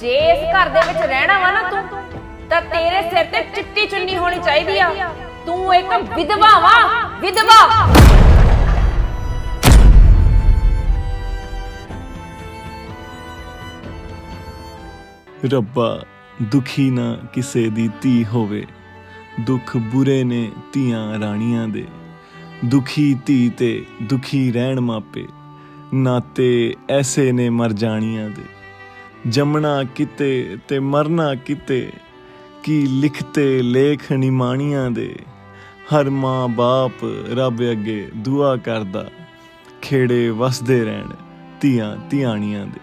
ਜੇ ਇਸ ਘਰ ਦੇ ਵਿੱਚ ਰਹਿਣਾ ਵਾ ਨਾ ਤੂੰ, ਤਾਂ ਤੇਰੇ ਸਿਰ ਤੇ ਚਿੱਟੀ ਚੁੰਨੀ ਹੋਣੀ ਚਾਹੀਦੀ ਆ। ਤੂੰ ਇੱਕ ਵਿਧਵਾ ਵਾ, ਵਿਧਵਾ। ਰੱਬਾ, ਦੁਖੀ ਨਾ ਕਿਸੇ ਦੀ ਧੀ ਹੋਵੇ। ਦੁੱਖ ਬੁਰੇ ਨੇ ਧੀਆਂ ਰਾਣੀਆਂ ਦੇ। ਦੁਖੀ ਧੀ ਤੇ ਦੁਖੀ ਰਹਿਣ ਮਾਪੇ। ਨਾਤੇ ਐਸੇ ਨੇ ਮਰ ਜਾਣੀਆਂ ਦੇ। ਜੰਮਣਾ ਕਿਤੇ ਤੇ ਮਰਨਾ ਕਿਤੇ, ਕੀ ਲਿਖਤੇ ਲੇਖ ਨਿਮਾਣੀਆਂ ਦੇ, ਹਰ ਮਾਂ ਬਾਪ ਰੱਬ ਅੱਗੇ ਦੁਆ ਕਰਦਾ, ਖੇੜੇ ਵਸਦੇ ਰਹਿਣ ਧੀਆਂ ਧਿਆਣੀਆਂ ਦੇ,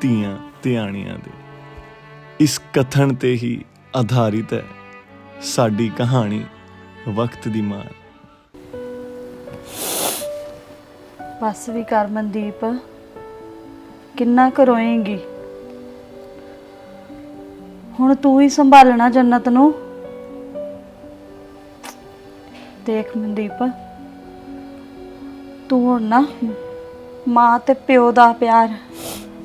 ਧੀਆਂ ਧਿਆਣੀਆਂ ਦੇ। ਇਸ ਕਥਨ ਤੇ ਹੀ ਆਧਾਰਿਤ ਹੈ ਸਾਡੀ ਕਹਾਣੀ ਵਕਤ ਦੀ ਮਾਰ। ਬਸ ਵੀ ਕਰ ਮਨਦੀਪ, ਕਿੰਨਾ ਕੁ ਹੁਣ ਤੂੰ ਹੀ ਸੰਭਾਲਣਾ ਜੰਨਤ ਨੂੰ। ਦੇਖ ਮਨਦੀਪ, ਤੂੰ ਹੁਣ ਨਾ ਮਾਂ ਤੇ ਪਿਓ ਦਾ ਪਿਆਰ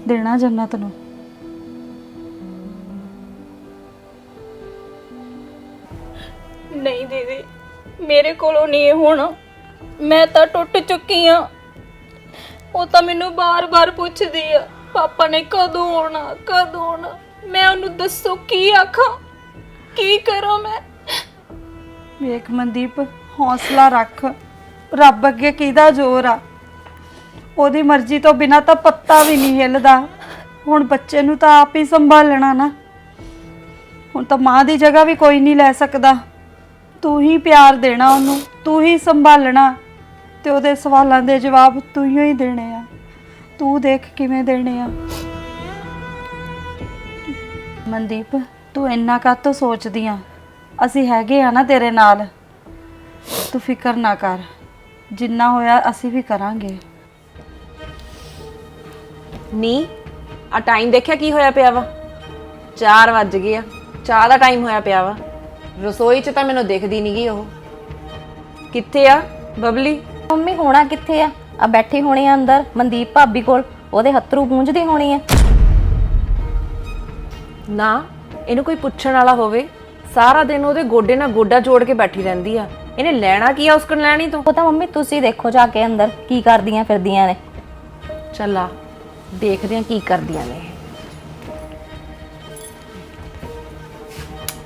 ਦੇਣਾ ਜੰਨਤ ਨੂੰ। ਨਹੀਂ ਦੀਦੀ, ਮੇਰੇ ਕੋਲੋਂ ਨਹੀਂ ਇਹ ਹੋਣਾ। ਮੈਂ ਤਾਂ ਟੁੱਟ ਚੁੱਕੀ ਆ। ਉਹ ਤਾਂ ਮੈਨੂੰ ਬਾਰ-ਬਾਰ ਪੁੱਛਦੀ ਆ, ਪਾਪਾ ਨੇ ਕਦੋਂ ਆਉਣਾ ਕਦੋਂ ਆਉਣਾ। ਮੈਂ ਉਹਨੂੰ ਦੱਸੋ ਕੀ ਆਖਾਂ? ਕੀ ਕਰਾਂ ਮੈਂ? ਵੇਖ ਮਨਦੀਪ, ਹੌਸਲਾ ਰੱਖ। ਰੱਬ ਅੱਗੇ ਕਿਹਦਾ ਜ਼ੋਰ ਆ? ਉਹਦੀ ਮਰਜ਼ੀ ਤੋਂ ਬਿਨਾ ਤਾਂ ਪੱਤਾ ਵੀ ਨਹੀਂ ਹਿੱਲਦਾ। ਹੁਣ ਬੱਚੇ ਨੂੰ ਤਾਂ ਆਪ ਹੀ ਸੰਭਾਲਣਾ ਨਾ। ਹੁਣ ਤਾਂ ਮਾਂ ਦੀ ਜਗ੍ਹਾ ਵੀ ਕੋਈ ਨਹੀਂ ਲੈ ਸਕਦਾ। ਤੂੰ ਹੀ ਪਿਆਰ ਦੇਣਾ ਉਹਨੂੰ, ਤੂੰ ਹੀ ਸੰਭਾਲਣਾ। ਤੇ ਉਹਦੇ ਸਵਾਲਾਂ ਦੇ ਜਵਾਬ ਤੂੰ ਹੀ ਦੇਣੇ ਆ। ਤੂੰ ਦੇਖ ਕਿਵੇਂ ਦੇਣੇ ਆ। ਮਨਦੀਪ ਤੂੰ ਇੰਨਾ ਕਾਹਤੋਂ ਸੋਚਦੀ ਆ? ਅਸੀਂ ਹੈਗੇ ਆ ਨਾ ਤੇਰੇ ਨਾਲ। ਤੂੰ ਫਿਕਰ ਨਾ ਕਰ। ਜਿੰਨਾ ਹੋਇਆ ਅਸੀਂ ਵੀ ਕਰਾਂਗੇ। ਨੀ ਆ ਟਾਈਮ ਦੇਖਿਆ ਕੀ ਹੋਇਆ ਪਿਆ ਵਾ? 4 ਵੱਜ ਗਏ ਆ। ਚਾਹ ਦਾ ਟਾਈਮ ਹੋਇਆ ਪਿਆ ਵਾ। ਰਸੋਈ 'ਚ ਤਾਂ ਮੈਨੂੰ ਦਿਖਦੀ ਨੀ ਗੀ ਉਹ। ਕਿੱਥੇ ਆ ਬਬਲੀ? ਮੰਮੀ ਹੋਣਾ ਕਿੱਥੇ ਆ? ਆ ਬੈਠੀ ਹੋਣੀ ਆ ਅੰਦਰ। ਮਨਦੀਪ ਭਾਬੀ ਕੋਲ। ਉਹਦੇ ਹੱਥਰੂ ਪੂੰਝਦੀ ਹੋਣੀ ਆ। ਨਾ ਇਹਨੂੰ ਕੋਈ ਪੁੱਛਣ ਵਾਲਾ ਹੋਵੇ। ਸਾਰਾ ਦਿਨ ਉਹਦੇ ਗੋਡੇ ਨਾਲ ਗੋਡਾ ਜੋੜ ਕੇ ਬੈਠੀ ਰਹਿੰਦੀ ਆ। ਇਹਨੇ ਲੈਣਾ ਕੀ ਆ ਉਸ ਕੋਲ ਲੈਣੀ ਤੋਂ? ਉਹ ਤਾਂ ਮੰਮੀ ਤੁਸੀਂ ਦੇਖੋ ਜਾ ਕੇ ਅੰਦਰ ਕੀ ਕਰਦੀਆਂ ਫਿਰਦੀਆਂ ਨੇ। ਚੱਲ ਆ ਦੇਖਦੇ ਆ ਕੀ ਕਰਦੀਆਂ ਨੇ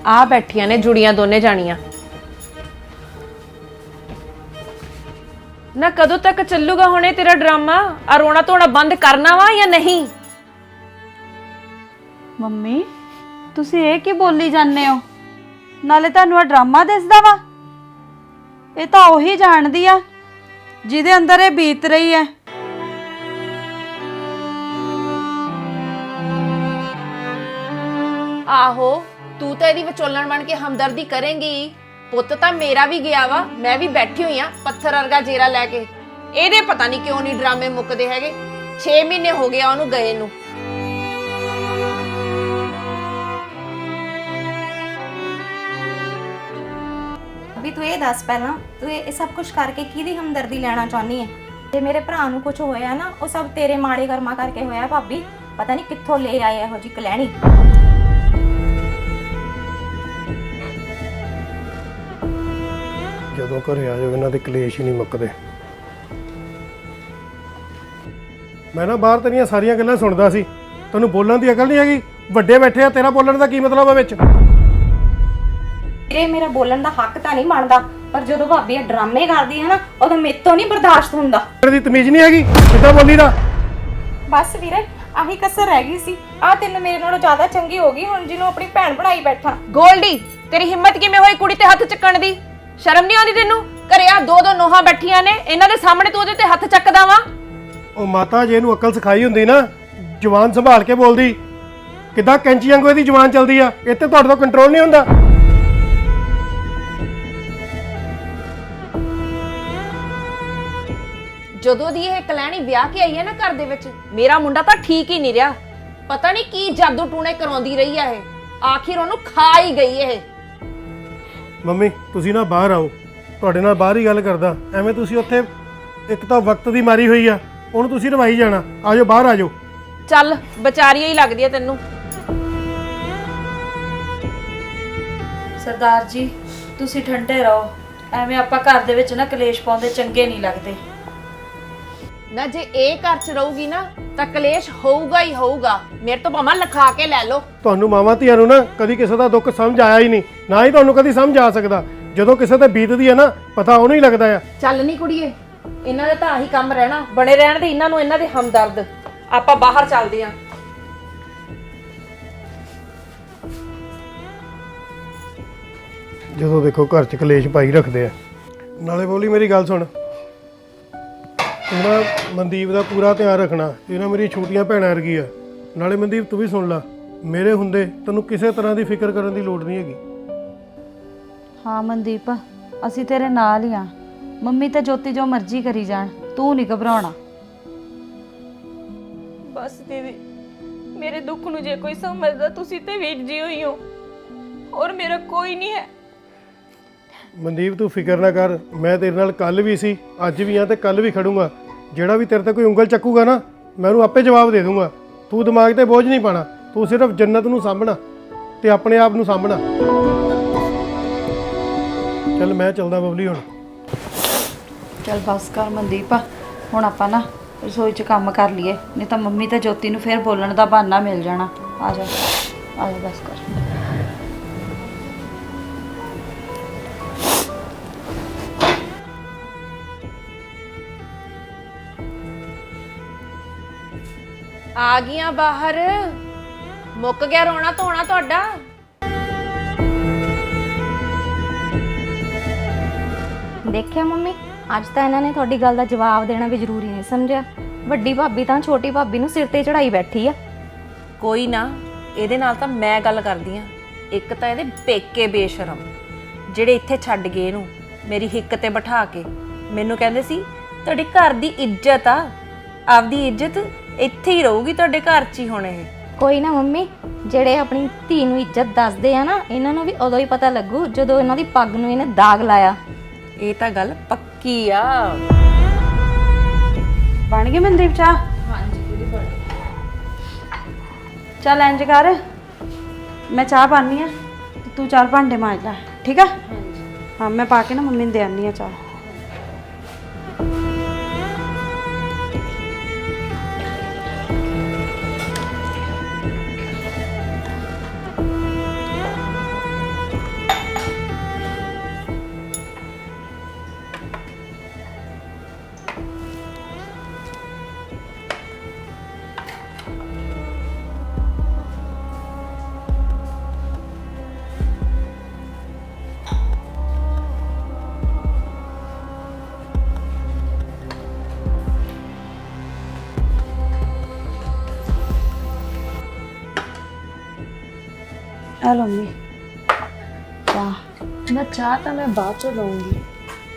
ਆ ਬੈਠੀਆਂ ਨੇ ਜੁੜੀਆਂ ਦੋਨੇ ਜਾਣੀਆਂ। ਨਾ ਕਦੋਂ ਤੱਕ ਚੱਲੂਗਾ ਹੁਣੇ ਤੇਰਾ ਡਰਾਮਾ? ਆ ਰੋਣਾ ਧੋਣਾ ਬੰਦ ਕਰਨਾ ਵਾ ਜਾਂ ਨਹੀਂ? ਮੰਮੀ, ਤੁਸੀਂ ਇਹ ਕੀ ਬੋਲੀ ਜਾਂਦੇ ਹੋ? ਨਾਲੇ ਤੁਹਾਨੂੰ ਆ ਡਰਾਮਾ ਦਿਸਦਾ ਵਾ? ਇਹ ਤਾਂ ਉਹੀ ਜਾਣਦੀ ਆ, ਜਿਹਦੇ ਅੰਦਰ ਇਹ ਬੀਤ ਰਹੀ ਹੈ। ਆਹੋ, ਤੂੰ ਤਾਂ ਇਹਦੀ ਵਿਚੋਲਣ ਬਣ ਕੇ ਹਮਦਰਦੀ ਕਰੇਂਗੀ। ਪੁੱਤ ਤਾਂ ਮੇਰਾ ਵੀ ਗਿਆ ਵਾ, ਮੈਂ ਵੀ ਬੈਠੀ ਹੋਈ ਆ, ਪੱਥਰ ਵਰਗਾ ਜੇਰਾ ਲੈ ਕੇ। ਇਹਦੇ ਪਤਾ ਨਹੀਂ ਕਿਉਂ ਨਹੀਂ ਡਰਾਮੇ ਮੁੱਕਦੇ ਹੈਗੇ। 6 ਮਹੀਨੇ ਹੋ ਗਿਆ ਉਹਨੂੰ ਗਏ ਨੂੰ। ਤੂੰ ਇਹ ਦੱਸ ਪਹਿਲਾਂ, ਤੂੰ ਇਹ ਇਹ ਸਭ ਕੁਝ ਕਰਕੇ ਕਿਹਦੀ ਹਮਦਰਦੀ ਲੈਣਾ ਚਾਹੁੰਦੀ ਹੈ ਤੇ ਮੇਰੇ ਭਰਾ ਨੂੰ ਕੁਝ ਹੋਇਆ ਨਾ, ਉਹ ਸਭ ਤੇਰੇ ਮਾੜੇ ਕਰਮਾਂ ਕਰਕੇ ਹੋਇਆ ਭਾਬੀ। ਪਤਾ ਨਹੀਂ ਕਿੱਥੋਂ ਲੈ ਆਏ ਇਹੋ ਜੀ ਕਲੈਣੀ ਜਦੋਂ ਘਰੇ ਆ ਜਾਓ, ਇਹਨਾਂ ਦੇ ਕਲੇਸ਼ ਹੀ ਨਹੀਂ ਮੁੱਕਦੇ। ਮੈਂ ਨਾ ਬਾਹਰ ਤੇਰੀਆਂ ਸਾਰੀਆਂ ਗੱਲਾਂ ਸੁਣਦਾ ਸੀ। ਤੈਨੂੰ ਬੋਲਣ ਦੀ ਅਕਲ ਨਹੀਂ ਹੈਗੀ? ਵੱਡੇ ਬੈਠੇ ਆ, ਤੇਰਾ ਬੋਲਣ ਦਾ ਕੀ ਮਤਲਬ ਹੈ ਵਿੱਚ? ਇਹ ਮੇਰਾ ਬੋਲਣ ਦਾ ਹੱਕ ਤਾਂ ਨਹੀਂ ਬਣਦਾ ਪਰ ਜਦੋਂ ਭਾਬੀ ਇਹ ਡਰਾਮੇ ਕਰਦੀ ਹੈ ਨਾ ਉਦੋਂ ਮੇਰੇ ਤੋਂ ਨਹੀਂ ਬਰਦਾਸ਼ਤ ਹੁੰਦਾ। ਤੇਰੀ ਤਮੀਜ਼ ਨਹੀਂ ਹੈਗੀ ਕਿੱਦਾਂ ਬੋਲੀ ਦਾ ਬਸ ਵੀਰੇ ਆਹੀ ਕਸਰ ਰਹਿ ਗਈ ਸੀ। ਆ ਤੈਨੂੰ ਮੇਰੇ ਨਾਲੋਂ ਜ਼ਿਆਦਾ ਚੰਗੀ ਹੋ ਗਈ ਹੁਣ ਜਿਹਨੂੰ ਆਪਣੀ ਭੈਣ ਬਣਾਈ ਬੈਠਾ। ਗੋਲਡੀ ਤੇਰੀ ਹਿੰਮਤ ਕਿਵੇਂ ਹੋਈ ਕੁੜੀ ਤੇ ਹੱਥ ਚੱਕਣ ਦੀ? ਸ਼ਰਮ ਨਹੀਂ ਆਉਂਦੀ ਤੈਨੂੰ? ਘਰੇ ਆ ਦੋ ਦੋ ਨੋਹਾਂ ਬੈਠੀਆਂ ਨੇ ਇਹਨਾਂ ਦੇ ਸਾਹਮਣੇ ਤੂੰ ਉਹਦੇ ਤੇ ਹੱਥ ਚੱਕਦਾ ਵਾ? ਉਹ ਮਾਤਾ ਜੇ ਇਹਨੂੰ ਅਕਲ ਸਿਖਾਈ ਹੁੰਦੀ ਨਾ ਜਵਾਨ ਸੰਭਾਲ ਕੇ ਬੋਲਦੀ। ਕਿੱਦਾਂ ਕੈਂਚੀ ਵਾਂਗੂ ਇਹਦੀ ਜਵਾਨ ਚੱਲਦੀ ਆ? ਤੇ ਤੁਹਾਡੇ ਤੋਂ ਕੰਟਰੋਲ ਨਹੀਂ ਹੁੰਦਾ। ਜਦੋਂ ਦੀ ਇਹ ਕਲੈਣੀ ਵਿਆਹ ਕੇ ਆਈ ਹੈ ਨਾ ਘਰ ਦੇ ਵਿੱਚ ਮੇਰਾ ਮੁੰਡਾ ਤਾਂ ਠੀਕ ਹੀ ਨਹੀਂ ਰਿਹਾ। ਪਤਾ ਨਹੀਂ ਕੀ ਜਾਦੂ ਟੂਣੇ ਕਰਾਉਂਦੀ ਰਹੀ ਆ ਇਹ। ਆਖਿਰ ਉਹਨੂੰ ਖਾ ਹੀ ਗਈ ਇਹ। ਮੰਮੀ ਤੁਸੀਂ ਨਾ ਬਾਹਰ ਆਓ। ਤੁਹਾਡੇ ਨਾਲ ਬਾਹਰ ਹੀ ਗੱਲ ਕਰਦਾ। ਐਵੇਂ ਤੁਸੀਂ ਉੱਥੇ ਇੱਕ ਤਾਂ ਵਕਤ ਦੀ ਮਾਰੀ ਹੋਈ ਆ ਉਹਨੂੰ ਤੁਸੀਂ ਰਵਾਈ ਜਾਣਾ। ਆਜੋ ਬਾਹਰ ਆਜੋ। ਚੱਲ ਵਿਚਾਰੀ ਹੀ ਲੱਗਦੀ ਹੈ ਤੈਨੂੰ। ਸਰਦਾਰ ਜੀ ਤੁਸੀਂ ਠੰਡੇ ਰਹੋ। ਐਵੇਂ ਆਪਾਂ ਘਰ ਦੇ ਵਿੱਚ ਨਾ ਕਲੇਸ਼ ਪਾਉਂਦੇ ਚੰਗੇ ਨਹੀਂ ਲੱਗਦੇ। ਨਾ ਜੇ ਇਹ ਘਰ ਚ ਰਹੂਗੀ ਨਾ ਤਾਂ ਕਲੇਸ਼ ਹੋਊਗਾ ਹੀ ਹੋਊਗਾ। ਮੇਰੇ ਤੋਂ ਭਾਵੇਂ ਲਿਖਾ ਕੇ ਲੈ ਲਓ। ਤੁਹਾਨੂੰ ਮਾਵਾਂ ਧੀਆਂ ਨੂੰ ਨਾ ਕਦੀ ਕਿਸੇ ਦਾ ਦੁੱਖ ਸਮਝ ਆਇਆ ਹੀ ਨਹੀਂ। ਨਾ ਹੀ ਤੁਹਾਨੂੰ ਕਦੀ ਸਮਝ ਆ ਸਕਦਾ। ਜਦੋਂ ਕਿਸੇ ਤੇ ਬੀਤਦੀ ਹੈ ਨਾ ਪਤਾ ਉਹਨੂੰ ਹੀ ਲੱਗਦਾ ਆ। ਚੱਲ ਨਹੀਂ ਕੁੜੀਏ ਇਹਨਾਂ ਦਾ ਤਾਂ ਆਹੀ ਕੰਮ ਰਹਿਣਾ। ਬਣੇ ਰਹਿਣ ਦੇ ਇਹਨਾਂ ਨੂੰ ਇਹਨਾਂ ਦੇ ਹਮਦਰਦ। ਆਪਾਂ ਬਾਹਰ ਚੱਲਦੇ ਆਂ। ਜਦੋਂ ਦੇਖੋ ਘਰ 'ਚ ਕਲੇਸ਼ ਪਾਈ ਰੱਖਦੇ ਆ। ਨਾਲੇ ਬੋਲੀ ਮੇਰੀ ਗੱਲ ਸੁਣ। ਨਾ ਮਨਦੀਪ ਦਾ ਪੂਰਾ ਧਿਆਨ ਰੱਖਣਾ। ਇਹ ਨਾ ਮੇਰੀ ਛੋਟੀਆਂ ਭੈਣਾਂ ਵਰਗੀ ਆ। ਨਾਲੇ ਮਨਦੀਪ ਤੂੰ ਵੀ ਸੁਣ ਲੈ। ਮੇਰੇ ਹੁੰਦੇ ਤੈਨੂੰ ਕਿਸੇ ਤਰ੍ਹਾਂ ਦੀ ਫਿਕਰ ਕਰਨ ਦੀ ਲੋੜ ਨਹੀਂ ਹੈਗੀ। ਹਾਂ ਮਨਦੀਪ ਅਸੀਂ ਤੇਰੇ ਨਾਲ ਹੀ ਆ। ਮੰਮੀ ਤੇ ਜੋਤੀ ਜੋ ਮਰਜ਼ੀ ਕਰੀ ਜਾਣ। ਤੂੰ ਨਹੀਂ ਘਬਰਾਉਣਾ। ਬਸ ਦੀਦੀ ਮੇਰੇ ਦੁੱਖ ਨੂੰ ਜੇ ਕੋਈ ਸਮਝਦਾ ਤੁਸੀਂ ਤੇ ਵੀਰ ਜੀ ਹੋਈ ਹੋ। ਔਰ ਮੇਰਾ ਕੋਈ ਨਹੀਂ ਹੈ। ਮਨਦੀਪ, ਤੂੰ ਫਿਕਰ ਨਾ ਕਰ, ਮੈਂ ਤੇਰੇ ਨਾਲ ਕੱਲ ਵੀ ਸੀ, ਅੱਜ ਵੀ ਆ ਤੇ ਕੱਲ ਵੀ ਖੜੂੰਗਾ। ਜਿਹੜਾ ਵੀ ਤੇਰੇ ਤੇ ਕੋਈ ਉਂਗਲ ਚੱਕੂਗਾ ਨਾ, ਮੈਂ ਉਹਨੂੰ ਆਪੇ ਜਵਾਬ ਦੇ ਦੂੰਗਾ। ਤੂੰ ਦਿਮਾਗ ਤੇ ਬੋਝ ਨਹੀਂ ਪਾਣਾ ਤੂੰ ਸਿਰਫ ਜੰਨਤ ਨੂੰ ਸਾਂਭਣਾ ਤੇ ਆਪਣੇ ਆਪ ਨੂੰ ਸਾਂਭਣਾ। ਚੱਲ ਮੈਂ ਚੱਲਦਾ ਬਬਲੀ ਹੁਣ। ਚੱਲ ਬਸ ਕਰ ਮਨਦੀਪ, ਹੁਣ ਆਪਾਂ ਨਾ ਰਸੋਈ 'ਚ ਕੰਮ ਕਰ ਲਈਏ, ਨਹੀਂ ਤਾਂ ਮੰਮੀ ਤੇ ਜੋਤੀ ਨੂੰ ਫੇਰ ਬੋਲਣ ਦਾ ਬਹਾਨਾ ਮਿਲ ਜਾਣਾ। ਆ ਜਾ ਆ ਜਾ, ਬਸ ਕਰ। ਆ ਗਈਆਂ ਬਾਹਰ। ਮੁੱਕ ਗਿਆ ਰੋਣਾ ਧੋਣਾ ਤੁਹਾਡਾ? ਦੇਖਿਆ ਮੰਮੀ ਅੱਜ ਤਾਂ ਇਹਨਾਂ ਨੇ ਤੁਹਾਡੀ ਗੱਲ ਦਾ ਜਵਾਬ ਦੇਣਾ ਵੀ ਜ਼ਰੂਰੀ ਨਹੀਂ ਸਮਝਿਆ? ਵੱਡੀ ਭਾਬੀ ਤਾਂ ਛੋਟੀ ਭਾਬੀ ਨੂੰ ਸਿਰ ਤੇ ਚੜਾਈ ਬੈਠੀ ਆ। ਕੋਈ ਨਾ ਇਹਦੇ ਨਾਲ ਤਾਂ ਮੈਂ ਗੱਲ ਕਰਦੀ ਆ। ਇੱਕ ਤਾਂ ਇਹਦੇ ਪੇਕੇ ਬੇਸ਼ਰਮ ਜਿਹੜੇ ਇੱਥੇ ਛੱਡ ਗਏ ਇਹਨੂੰ ਮੇਰੀ ਹਿੱਕ ਤੇ ਬਿਠਾ ਕੇ। ਮੈਨੂੰ ਕਹਿੰਦੇ ਸੀ ਤੁਹਾਡੇ ਘਰ ਦੀ ਇੱਜ਼ਤ ਆ ਆਪਦੀ ਇੱਜ਼ਤ ਇੱਥੇ ਹੀ ਰਹੂਗੀ ਤੁਹਾਡੇ ਘਰ 'ਚ ਹੀ ਹੁਣ ਇਹ। ਕੋਈ ਨਾ ਮੰਮੀ ਜਿਹੜੇ ਆਪਣੀ ਧੀ ਨੂੰ ਇੱਜ਼ਤ ਦੱਸਦੇ ਆ ਨਾ ਇਹਨਾਂ ਨੂੰ ਵੀ ਉਦੋਂ ਹੀ ਪਤਾ ਲੱਗੂ ਜਦੋਂ ਇਹਨਾਂ ਦੀ ਪੱਗ ਨੂੰ ਇਹਨੇ ਦਾਗ ਲਾਇਆ। ਇਹ ਤਾਂ ਗੱਲ ਪੱਕੀ ਆ। ਬਣ ਗਈ ਮਨਦੀਪ ਚਾਹ? ਹਾਂਜੀ ਚੱਲ ਇੰਜ ਕਰ ਮੈਂ ਚਾਹ ਪਾਣੀ ਆ ਤੇ ਤੂੰ ਚਾਰ ਭਾਂਡੇ ਮਾਂਜ ਲੈ ਠੀਕ ਆ? ਹਾਂ ਮੈਂ ਪਾ ਕੇ ਨਾ ਮੰਮੀ ਨੂੰ ਦੇ ਆਨੀ ਆ ਚਾਹ। ਲਓ ਮੰਮੀ ਚਾਹ ਨਾ ਚਾਹ ਤਾਂ ਮੈਂ ਬਾਅਦ ਚ ਲਵਾਂਗੀ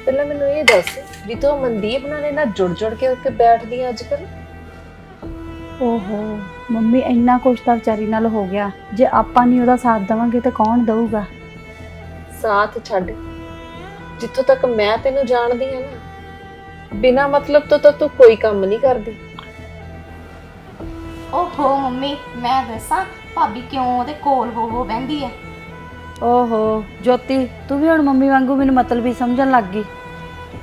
ਪਹਿਲਾਂ ਮੈਨੂੰ ਇਹ ਦੱਸ ਵੀ ਤੂੰ ਮਨਦੀਪ ਨਾਲ ਇਹਨਾਂ ਜੁੜ ਜੁੜ ਕੇ ਉੱਤੇ ਬੈਠਦੀ ਅੱਜ ਕੱਲ ਓਹੋ ਮੰਮੀ ਇੰਨਾ ਕੁਛ ਤਾਂ ਵਿਚਾਰੀ ਨਾਲ ਹੋ ਗਿਆ। ਜੇ ਆਪਾਂ ਨਹੀਂ ਉਹਦਾ ਸਾਥ ਦੇਵਾਂਗੇ ਤਾਂ ਕੌਣ ਦਊਗਾ? ਸਾਥ ਛੱਡ। ਜਿੱਥੋਂ ਤੱਕ ਮੈਂ ਤੈਨੂੰ ਜਾਣਦੀ ਹਾਂ ਨਾ ਬਿਨਾ ਮਤਲਬ ਤੋਂ ਤਾਂ ਤੂੰ ਕੋਈ ਕੰਮ ਨਹੀਂ ਕਰਦੀ। ਓਹੋ ਮੰਮੀ ਮੈਂ ਦੱਸਾਂ। ਭਾਬੀ ਕਿਉਂ ਉਹਦੇ ਕੋਲ ਹੋ ਹੋ ਬਹਿੰਦੀ ਆ ਓਹੋ ਜੋਤੀ ਤੂੰ ਵੀ ਹੁਣ ਮੰਮੀ ਵਾਂਗੂ ਮੈਨੂੰ ਮਤਲਬੀ ਸਮਝਣ ਲੱਗ ਗਈ।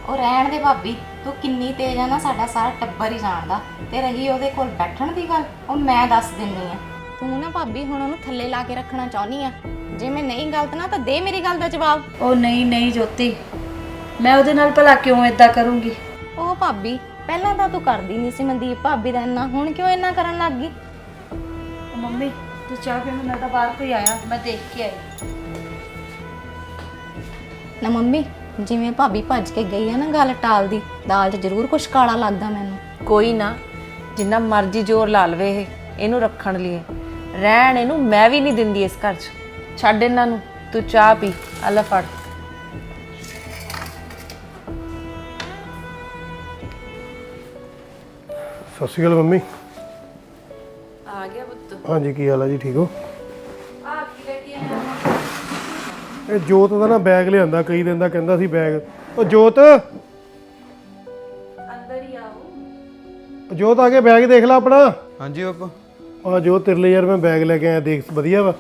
ਉਹ ਰਹਿਣ ਦੇ ਭਾਬੀ ਤੂੰ ਕਿੰਨੀ ਤੇਜ਼ ਆ ਨਾ ਸਾਡਾ ਸਾਰਾ ਟੱਬਰ ਹੀ ਜਾਣਦਾ। ਤੇ ਰਹੀ ਉਹਦੇ ਕੋਲ ਬੈਠਣ ਦੀ ਗੱਲ ਉਹ ਮੈਂ ਦੱਸ ਦਿੰਨੀ ਆ। ਤੂੰ ਨਾ ਭਾਬੀ ਹੁਣ ਉਹਨੂੰ ਥੱਲੇ ਲਾ ਕੇ ਰੱਖਣਾ ਚਾਹੁੰਦੀ ਆ। ਜੇ ਮੈਂ ਨਹੀਂ ਗਲਤ ਨਾ ਤਾਂ ਦੇ ਮੇਰੀ ਗੱਲ ਦਾ ਜਵਾਬ। ਉਹ ਨਹੀਂ ਨਹੀਂ ਜੋਤੀ ਮੈਂ ਉਹਦੇ ਨਾਲ ਭਲਾ ਕਿਉਂ ਇਦਾਂ ਕਰੂੰਗੀ? ਉਹ ਭਾਬੀ ਪਹਿਲਾਂ ਤਾਂ ਤੂੰ ਕਰਦੀ ਨਹੀਂ ਸੀ ਮਨਦੀਪ। ਭਾਬੀ ਦਾ ਇੰਨਾ ਹੁਣ ਕਿਉਂ ਇੰਨਾ ਕਰਨ ਲੱਗ ਗਈ? ਮੰਮੀ ਤੂੰ ਚਾਹ ਪੀ ਮੈਂ ਤਾਂ ਬਾਹਰ ਕੋਈ ਆਇਆ। ਮੈਂ ਦੇਖ ਕੇ ਆਈ। ਨਾ ਮੰਮੀ ਜਿਵੇਂ ਭਾਬੀ ਭੱਜ ਕੇ ਗਈ ਆ ਨਾ ਗੱਲ ਟਾਲਦੀ ਦਾਲ 'ਚ ਜ਼ਰੂਰ ਕੁਛ ਕਾਲਾ ਲੱਗਦਾ ਮੈਨੂੰ। ਕੋਈ ਨਾ ਜਿੰਨਾ ਮਰਜ਼ੀ ਜ਼ੋਰ ਲਾ ਲਵੇ ਇਹ ਇਹਨੂੰ ਰੱਖਣ ਲਈ। ਰਹਿਣ ਇਹਨੂੰ ਮੈਂ ਵੀ ਨਹੀਂ ਦਿੰਦੀ ਇਸ ਘਰ 'ਚ। ਛੱਡ ਇਹਨਾਂ ਨੂੰ ਤੂੰ ਚਾਹ ਪੀ ਆ ਲੈ ਫੜ। ਸਤਿ ਸ਼੍ਰੀ ਅਕਾਲ ਮੰਮੀ। ਹਾਂਜੀ ਕੀ ਹਾਲ ਆ ਜੀ? ਠੀਕ ਹੋ? ਇਹ ਜੋਤ ਦਾ ਨਾ ਬੈਗ ਲਿਆਂਦਾ ਕਈ ਦਿਨ ਦਾ ਕਹਿੰਦਾ ਸੀ ਬੈਗ। ਉਹ ਜੋਤ? ਅੰਦਰ ਹੀ ਆਓ ਜੋਤ ਆ ਕੇ ਬੈਗ ਦੇਖ ਲੈ ਆਪਣਾ। ਹਾਂਜੀ ਪਾਪਾ ਆ ਜੋਤ ਤੇਰੇ ਲਈ ਯਾਰ ਮੈਂ ਬੈਗ ਲੈ ਕੇ ਆਇਆ ਦੇਖ ਵਧੀਆ ਵਾ।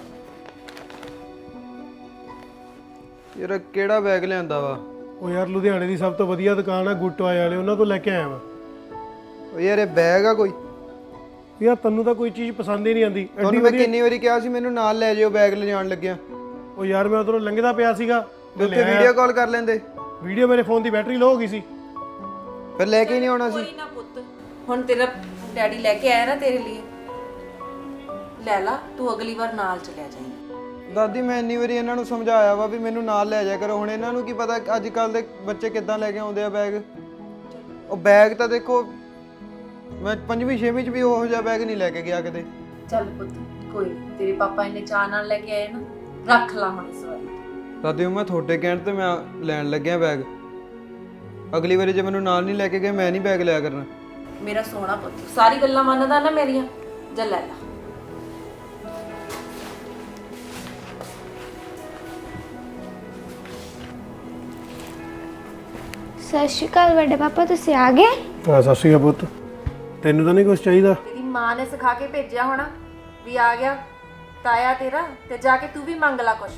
ਯਾਰ ਕਿਹੜਾ ਬੈਗ ਲਿਆਂਦਾ ਵਾ? ਉਹ ਯਾਰ ਲੁਧਿਆਣੇ ਦੀ ਸਭ ਤੋਂ ਵਧੀਆ ਦੁਕਾਨ ਆ ਗੁੱਟਵਾਏ ਵਾਲੇ ਉਹਨਾਂ ਤੋਂ ਲੈ ਕੇ ਆਇਆ ਵਾਂ। ਉਹ ਯਾਰ ਇਹ ਬੈਗ ਆ ਕੋਈ? ਯਾਰ ਤੈਨੂੰ ਤਾਂ ਕੋਈ ਚੀਜ਼ ਪਸੰਦ ਹੀ ਨਹੀਂ ਆਂਦੀ ਐਡੀ ਤੁਹਾਨੂੰ ਮੈਂ ਵਧੀਆ ਕਿੰਨੀ ਵਾਰੀ ਕਿਹਾ ਸੀ ਮੈਨੂੰ ਨਾਲ ਲੈ ਜਿਓ ਬੈਗ ਲਿਜਾਣ ਲੱਗਿਆ। ਉਹ ਯਾਰ ਮੈਂ ਉਧਰੋਂ ਲੰਘਦਾ ਪਿਆ ਸੀਗਾ। ਤੇ ਉੱਥੇ ਵੀਡੀਓ ਕਾਲ ਕਰ ਲੈਂਦੇ। ਵੀਡੀਓ ਮੇਰੇ ਫੋਨ ਦੀ ਬੈਟਰੀ ਲੋ ਹੋ ਗਈ ਸੀ। ਫਿਰ ਲੈ ਕੇ ਹੀ ਨਹੀਂ ਆਉਣਾ ਸੀ। ਨਾ ਪੁੱਤ। ਹੁਣ ਤੇਰਾ ਡੈਡੀ ਲੈ ਕੇ ਆਇਆ ਨਾ ਤੇਰੇ ਲਈ। ਲੈ ਲਾ ਤੂੰ ਅਗਲੀ ਵਾਰ ਨਾਲ ਚਲਿਆ ਜਾਈਂ। ਦਾਦੀ ਮੈਂ ਇੰਨੀ ਵਾਰੀ ਇਹਨਾਂ ਨੂੰ ਸਮਝਾਇਆ ਵਾ ਵੀ ਮੈਨੂੰ ਨਾਲ ਲੈ ਜਾਇਆ ਕਰੋ। ਹੁਣ ਇਹਨਾਂ ਨੂੰ ਕੀ ਪਤਾ ਅੱਜ ਕੱਲ ਦੇ ਬੱਚੇ ਕਿੱਦਾਂ ਲੈ ਕੇ ਆਉਂਦੇ ਆ ਬੈਗ। ਉਹ ਬੈਗ ਤਾਂ ਦੇਖੋ ਮੈਂ ਪੰਜਵੀਂ ਛੇਵੀਂ ਚ ਵੀ ਉਹੋ ਜਿਹਾ ਬੈਗ ਨਹੀਂ ਲੈ ਕੇ ਗਿਆ ਕਿਤੇ। ਚੱਲ ਪੁੱਤ ਕੋਈ ਨੀ, ਤੇਰੇ ਪਾਪਾ ਇੰਨੇ ਚਾਹ ਨਾਲ ਲੈ ਕੇ ਆਏ ਨਾ ਰੱਖ ਲਾ ਹੁਣ ਇਸ ਵਾਰੀ। ਦਾਦੀ ਮੈਂ ਤੁਹਾਡੇ ਕਹਿਣ ਤੇ ਮੈਂ ਲੈਣ ਲੱਗਿਆ ਬੈਗ ਅਗਲੀ ਵਾਰੀ ਜੇ ਮੈਨੂੰ ਨਾਲ ਨਹੀਂ ਲੈ ਕੇ ਗਏ ਮੈਂ ਨਹੀਂ ਬੈਗ ਲਿਆ ਕਰਨਾ। ਮੇਰਾ ਸੋਹਣਾ ਪੁੱਤ ਸਾਰੀ ਗੱਲਾਂ ਮੰਨਦਾ ਨਾ ਮੇਰੀਆਂ ਜਾ ਲੈ ਲਾ। ਸਤਿ ਸ਼੍ਰੀ ਅਕਾਲ ਵੱਡੇ ਪਾਪਾ ਤੁਸੀਂ ਆ ਗਏ? ਹਾਂ ਸਤਿ ਸ਼੍ਰੀ ਅਕਾਲ ਪੁੱਤ। ਤੈਨੂੰ ਤਾਂ ਨਹੀਂ ਕੁਝ ਚਾਹੀਦਾ। ਤੇਰੀ ਮਾਂ ਨੇ ਸਿਖਾ ਕੇ ਭੇਜਿਆ ਹੋਣਾ ਵੀ ਆ ਗਿਆ ਤਾਇਆ ਤੇਰਾ ਤੇ ਜਾ ਕੇ ਤੂੰ ਵੀ ਮੰਗ ਲਾ ਕੁਛ।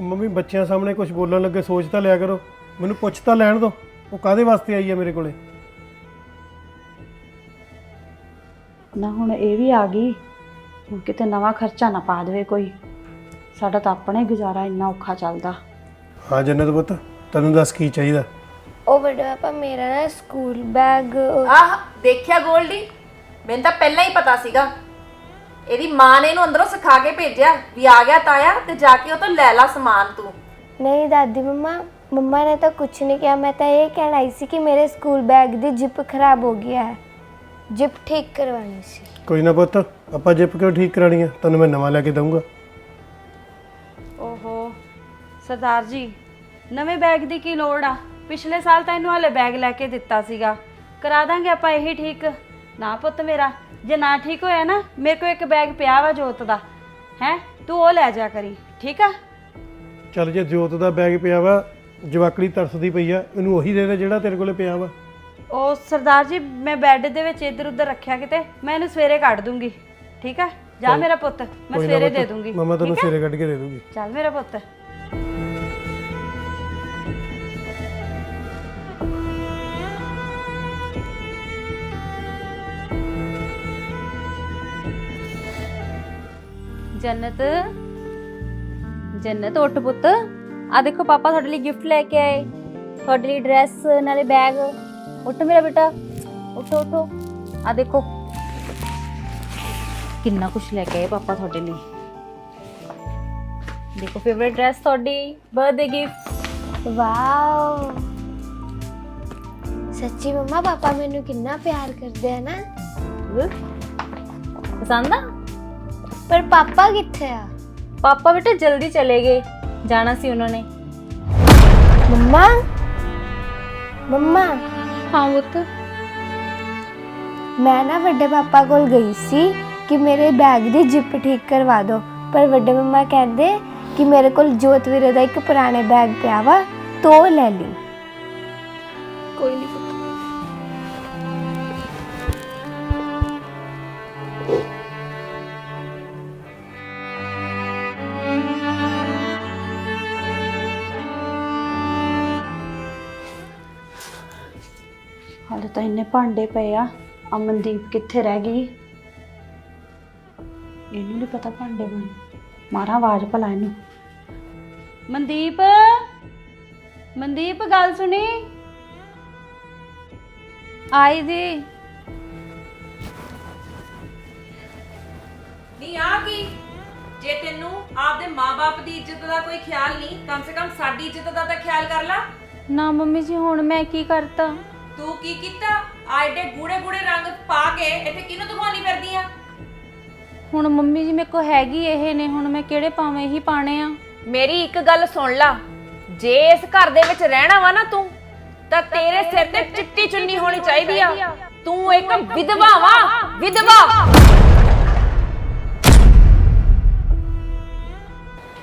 ਮੰਮੀ ਬੱਚਿਆਂ ਸਾਹਮਣੇ ਕੁਝ ਬੋਲਣ ਲੱਗੇ ਸੋਚ ਤਾਂ ਲਿਆ ਕਰੋ। ਮੈਨੂੰ ਪੁੱਛ ਤਾਂ ਲੈਣ ਦੋ ਉਹ ਕਾਦੇ ਵਾਸਤੇ ਆਈ ਹੈ ਮੇਰੇ ਕੋਲੇ? ਨਾ ਹੁਣ ਇਹ ਵੀ ਆ ਗਈ ਹੁਣ ਕਿਤੇ ਨਵਾਂ ਖਰਚਾ ਨਾ ਪਾ ਦੇਵੇ ਕੋਈ। ਸਾਡਾ ਤਾਂ ਆਪਣੇ ਗੁਜ਼ਾਰਾ ਇੰਨਾ ਔਖਾ ਚੱਲਦਾ। ਹਾਂ ਜੰਨਤ ਪੁੱਤ ਤੈਨੂੰ ਦੱਸ ਕੀ ਚਾਹੀਦਾ? ਉਹ ਵੱਡੇ ਪਾਪਾ ਮੇਰਾ ਨਾ ਸਕੂਲ ਬੈਗ ਆਹ ਦੇਖਿਆ ਗੋਲਡੀ? ਮੈਨੂੰ ਤਾਂ ਪਹਿਲਾਂ ਹੀ ਪਤਾ ਸੀਗਾ। ਇਹਦੀ ਮਾਂ ਨੇ ਇਹਨੂੰ ਅੰਦਰੋਂ ਸਿਖਾ ਕੇ ਭੇਜਿਆ ਵੀ ਆ ਗਿਆ ਤਾਇਆ ਤੇ ਜਾ ਕੇ ਉਹ ਤੋਂ ਲੈ ਲਾ ਸਮਾਨ ਤੂੰ। ਨਹੀਂ ਦਾਦੀ ਮੰਮਾ ਮੰਮਾ ਨੇ ਤਾਂ ਕੁਝ ਨਹੀਂ ਕਿਹਾ। ਮੈਂ ਤਾਂ ਇਹ ਕਹਿਣ ਆਈ ਸੀ ਕਿ ਮੇਰੇ ਸਕੂਲ ਬੈਗ ਦੀ ਜਿਪ ਖਰਾਬ ਹੋ ਗਿਆ ਹੈ। ਜਿਪ ਠੀਕ ਕਰਵਾਉਣੀ ਸੀ। ਕੋਈ ਨਾ ਪੁੱਤ ਆਪਾਂ ਜਿੱਪ ਕਿਉਂ ਠੀਕ ਕਰਾਣੀ ਆ? ਤੈਨੂੰ ਮੈਂ ਨਵਾਂ ਲੈ ਕੇ ਦਊਂਗਾ। ਓਹੋ ਸਰਦਾਰ ਜੀ ਨਵੇਂ ਬੈਗ ਦੀ ਕੀ ਲੋੜ ਆ? ਪਿਛਲੇ ਸਾਲ ਤਾਂ ਇਹਨੂੰ ਹਲੇ ਬੈਗ ਲੈ ਕੇ ਦਿੱਤਾ ਸੀਗਾ। ਕਰਾ ਦਾਂਗੇ ਆਪਾਂ ਇਹੀ ਠੀਕ। ਨਾ ਪੁੱਤ ਮੇਰਾ ਜੇ ਨਾ ਠੀਕ ਹੋਇਆ ਨਾ ਮੇਰੇ ਕੋਲ ਇੱਕ ਬੈਗ ਪਿਆ ਵਾ ਜੋਤ ਦਾ। ਹੈ? ਤੂੰ ਉਹ ਲੈ ਜਾ ਕਰੀ ਠੀਕ ਆ? ਚੱਲ ਜੇ ਜੋਤ ਦਾ ਬੈਗ ਪਿਆ ਵਾ ਜਵਾਕੜੀ ਤਰਸਦੀ ਪਈ ਆ ਇਹਨੂੰ ਉਹੀ ਦੇ ਦੇ ਜਿਹੜਾ ਤੇਰੇ ਕੋਲੇ ਪਿਆ ਵਾ। ਉਹ ਸਰਦਾਰ ਜੀ ਮੈਂ ਬੈੱਡ ਦੇ ਵਿੱਚ ਇੱਧਰ ਉੱਧਰ ਰੱਖਿਆ ਕਿਤੇ ਮੈਂ ਇਹਨੂੰ ਸਵੇਰੇ ਕੱਢ ਦੂੰਗੀ। ਠੀਕ ਆ? ਜਾ ਮੇਰਾ ਪੁੱਤ ਮੈਂ ਕੋਈ ਨਾ ਸਵੇਰੇ ਪੁੱਤ, ਦੇ ਦੂੰਗੀ। ਮਮਾ ਤੈਨੂੰ ਠੀਕ ਆ? ਸਵੇਰੇ ਕੱਢ ਕੇ ਦੇ ਦੂੰਗੀ। ਚੱਲ ਮੇਰਾ ਪੁੱਤ। ਜੰਨਤ ਜੰਨਤ ਉੱਠ ਪੁੱਤ ਆ ਦੇਖੋ ਪਾਪਾ ਤੁਹਾਡੇ ਲਈ ਗਿਫਟ ਲੈ ਕੇ ਆਏ ਤੁਹਾਡੇ ਲਈ ਡਰੈਸ ਨਾਲੇ ਬੈਗ ਉੱਠ ਮੇਰਾ ਬੇਟਾ ਉੱਠੋ ਉੱਠੋ ਆ ਦੇਖੋ ਕਿੰਨਾ ਕੁਝ ਲੈ ਕੇ ਆਏ ਪਾਪਾ ਤੁਹਾਡੇ ਲਈ ਦੇਖੋ ਫੇਵਰਿਟ ਡਰੈਸ ਤੁਹਾਡੀ ਬਰਥਡੇ ਗਿਫਟ ਵਾਓ ਸੱਚੀ ਮੰਮਾ ਪਾਪਾ ਮੈਨੂੰ ਕਿੰਨਾ ਪਿਆਰ ਕਰਦੇ ਆ ਨਾ ਪਸੰਦ ਆ ਪਰ ਪਾਪਾ ਕਿੱਥੇ ਆ? ਪਾਪਾ ਬੇਟੇ ਜਲਦੀ ਚਲੇ ਗਏ। ਜਾਣਾ ਸੀ ਉਹਨਾਂ ਨੇ। ਮੰਮਾ? ਮੰਮਾ? ਹਾਂ ਪੁੱਤ। ਮੈਂ ਨਾ ਵੱਡੇ ਪਾਪਾ ਕੋਲ ਗਈ ਸੀ ਕਿ ਮੇਰੇ ਬੈਗ ਦੀ ਜਿਪ ਠੀਕ ਕਰਵਾ ਦਿਓ। ਪਰ ਵੱਡੇ ਮੰਮਾ ਕਹਿੰਦੇ ਕਿ ਮੇਰੇ ਕੋਲ ਜੋਤ ਵੀਰੇ ਦਾ ਇੱਕ ਪੁਰਾਣੇ ਬੈਗ ਪਿਆ ਵਾ ਤੋ ਲੈ ਲਈ। ਤਾਂ ਇੰਨੇ ਭਾਂਡੇ ਪਏ ਆ। ਅਮਨਦੀਪ ਕਿੱਥੇ ਰਹਿ ਗਈ? ਇਹਨੂੰ ਨਹੀਂ ਪਤਾ ਭਾਂਡੇ ਬਣ ਮਾਰਾ ਆਵਾਜ਼ ਭਲਾ ਇਹਨੂੰ। ਮਨਦੀਪ ਮਨਦੀਪ ਗੱਲ ਸੁਣੀ? ਆਈ ਜੀ ਨਹੀਂ ਆ ਕੀ? ਜੇ ਤੈਨੂੰ ਆਪਦੇ ਮਾਪੇ ਦੀ ਇੱਜ਼ਤ ਦਾ ਕੋਈ ਖਿਆਲ ਨਹੀਂ ਕਮ ਸੇ ਕਮ ਸਾਡੀ ਇੱਜ਼ਤ ਦਾ ਤਾਂ ਖਿਆਲ ਕਰ ਲੈ। ਨਾ ਮੰਮੀ ਜੀ ਹੁਣ ਮੈਂ ਕੀ ਕਰਤਾ? ਤੂੰ ਕੀ ਕੀਤਾ? ਆਇਡੇ ਗੂੜੇ ਗੂੜੇ ਰੰਗ ਪਾ ਕੇ ਇੱਥੇ ਕਿਹਨੂੰ ਦਿਖਾਉਣੀ ਫਿਰਦੀ ਆ? ਹੁਣ ਮੰਮੀ ਜੀ ਮੇਰੇ ਕੋ ਹੈਗੀ ਇਹ ਨੇ ਹੁਣ ਮੈਂ ਕਿਹੜੇ ਪਾਵੇਂ ਇਹੀ ਪਾਣੇ ਆ? ਮੇਰੀ ਇੱਕ ਗੱਲ ਸੁਣ ਲਾ। ਜੇ ਇਸ ਘਰ ਦੇ ਵਿੱਚ ਰਹਿਣਾ ਵਾ ਨਾ ਤੂੰ ਤਾਂ ਤੇਰੇ ਸਿਰ ਤੇ ਚਿੱਟੀ ਚੁੰਨੀ ਹੋਣੀ ਚਾਹੀਦੀ ਆ। ਤੂੰ ਇੱਕ ਵਿਧਵਾ ਵਾ ਵਿਧਵਾ।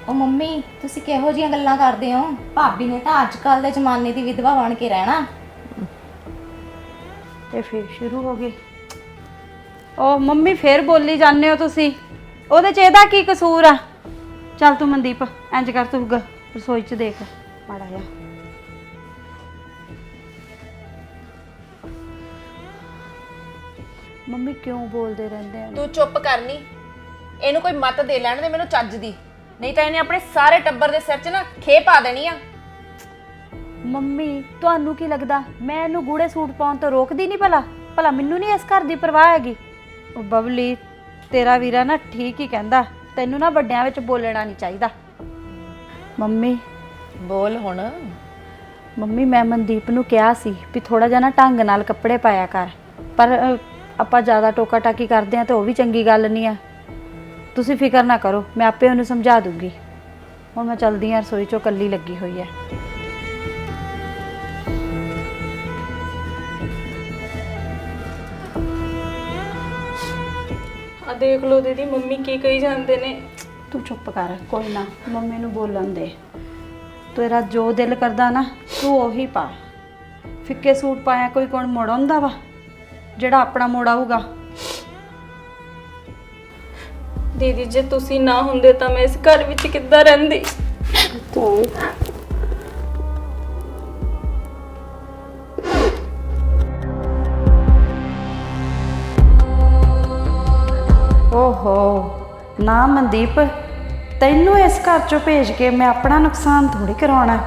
ਉਹ ਮੰਮੀ ਤੁਸੀਂ ਕਿਹੋ ਜੀਆਂ ਗੱਲਾਂ ਕਰਦੇ ਹੋ? ਭਾਬੀ ਨੇ ਤਾਂ ਅੱਜ ਕੱਲ ਦੇ ਜ਼ਮਾਨੇ ਦੀ ਵਿਧਵਾ ਬਣ ਕੇ ਰਹਿਣਾ। ਤੇ ਫਿਰ ਸ਼ੁਰੂ ਹੋ ਗਈ ਉਹ ਮੰਮੀ ਫੇਰ ਬੋਲੀ ਜਾਂਦੇ ਹੋ ਤੁਸੀਂ। ਉਹਦੇ ਚ ਇਹਦਾ ਕੀ ਕਸੂਰ ਆ? ਚੱਲ ਤੂੰ ਮਨਦੀਪ, ਇੰਜ ਕਰ ਤੂੰ ਗ- ਰਸੋਈ 'ਚ ਦੇਖ, ਮਾੜਾ ਜਿਹਾ। ਮੰਮੀ ਕਿਉਂ ਬੋਲਦੇ ਰਹਿੰਦੇ ਆ? ਤੂੰ ਚੁੱਪ ਕਰਨੀ ਇਹਨੂੰ ਕੋਈ ਮਤ ਦੇ ਲੈਣ ਦੇ, ਮੈਨੂੰ ਚੱਜ ਦੀ। ਨਹੀਂ ਤਾਂ ਇਹਨੇ ਆਪਣੇ ਸਾਰੇ ਟੱਬਰ ਦੇ ਸਿਰ 'ਚ ਨਾ ਖੇ ਪਾ ਦੇਣੀ ਆ। ਮੰਮੀ ਤੁਹਾਨੂੰ ਕੀ ਲੱਗਦਾ? ਮੈਂ ਇਹਨੂੰ ਗੂੜੇ ਸੂਟ ਪਾਉਣ ਤੋਂ ਰੋਕਦੀ ਨਹੀਂ ਭਲਾ? ਭਲਾ ਮੈਨੂੰ ਨਹੀਂ ਇਸ ਘਰ ਦੀ ਪਰਵਾਹ ਹੈਗੀ? ਉਹ ਬਬਲੀ ਤੇਰਾ ਵੀਰਾ ਨਾ ਠੀਕ ਹੀ ਕਹਿੰਦਾ ਤੈਨੂੰ ਨਾ ਵੱਡਿਆਂ ਵਿੱਚ ਬੋਲਣਾ ਨਹੀਂ ਚਾਹੀਦਾ। ਮੰਮੀ। ਬੋਲ ਹੁਣ। ਮੰਮੀ ਮੈਂ ਮਨਦੀਪ ਨੂੰ ਕਿਹਾ ਸੀ ਵੀ ਥੋੜਾ ਜਿਹਾ ਨਾ ਢੰਗ ਨਾਲ ਕੱਪੜੇ ਪਾਇਆ ਕਰ। ਪਰ ਅ, ਆਪਾਂ ਜ਼ਿਆਦਾ ਟੋਕਾ ਟਾਕੀ ਕਰਦੇ ਆ ਤਾਂ ਉਹ ਵੀ ਚੰਗੀ ਗੱਲ ਨਹੀਂ ਆ। ਤੁਸੀਂ ਫਿਕਰ ਨਾ ਕਰੋ ਮੈਂ ਆਪੇ ਉਹਨੂੰ ਸਮਝਾ ਦੂੰਗੀ। ਹੁਣ ਮੈਂ ਚਲਦੀ ਆ ਰਸੋਈ ਚੋਂ ਕੱਲੀ ਲੱਗੀ ਹੋਈ ਹੈ। ਆ ਦੇਖ ਲਓ ਦੀਦੀ ਮੰਮੀ ਕੀ ਕਹੀ ਜਾਂਦੇ ਨੇ। ਤੂੰ ਚੁੱਪ ਕਰ ਕੋਈ ਨਾ ਮੰਮੀ ਨੂੰ ਬੋਲਣ ਦੇ। ਤੇਰਾ ਜੋ ਦਿਲ ਕਰਦਾ ਨਾ ਤੂੰ ਉਹੀ ਪਾ। ਫਿੱਕੇ ਸੂਟ ਪਾਇਆ ਕੋਈ ਕੋਣ ਮੋੜ ਆਉਂਦਾ ਵਾ? ਜਿਹੜਾ ਆਪਣਾ ਮੋੜ ਆਊਗਾ ਦੀਦੀ ਜੇ ਤੁਸੀਂ ਨਾ ਹੁੰਦੇ ਤਾਂ ਮੈਂ ਇਸ ਘਰ ਵਿੱਚ ਕਿੱਦਾਂ ਰਹਿੰਦੀ? ਓਹੋ ਨਾ ਮਨਦੀਪ ਤੈਨੂੰ ਇਸ ਘਰ ਚੋਂ ਭੇਜ ਕੇ ਮੈਂ ਆਪਣਾ ਨੁਕਸਾਨ ਥੋੜੀ ਕਰਾਉਣਾ।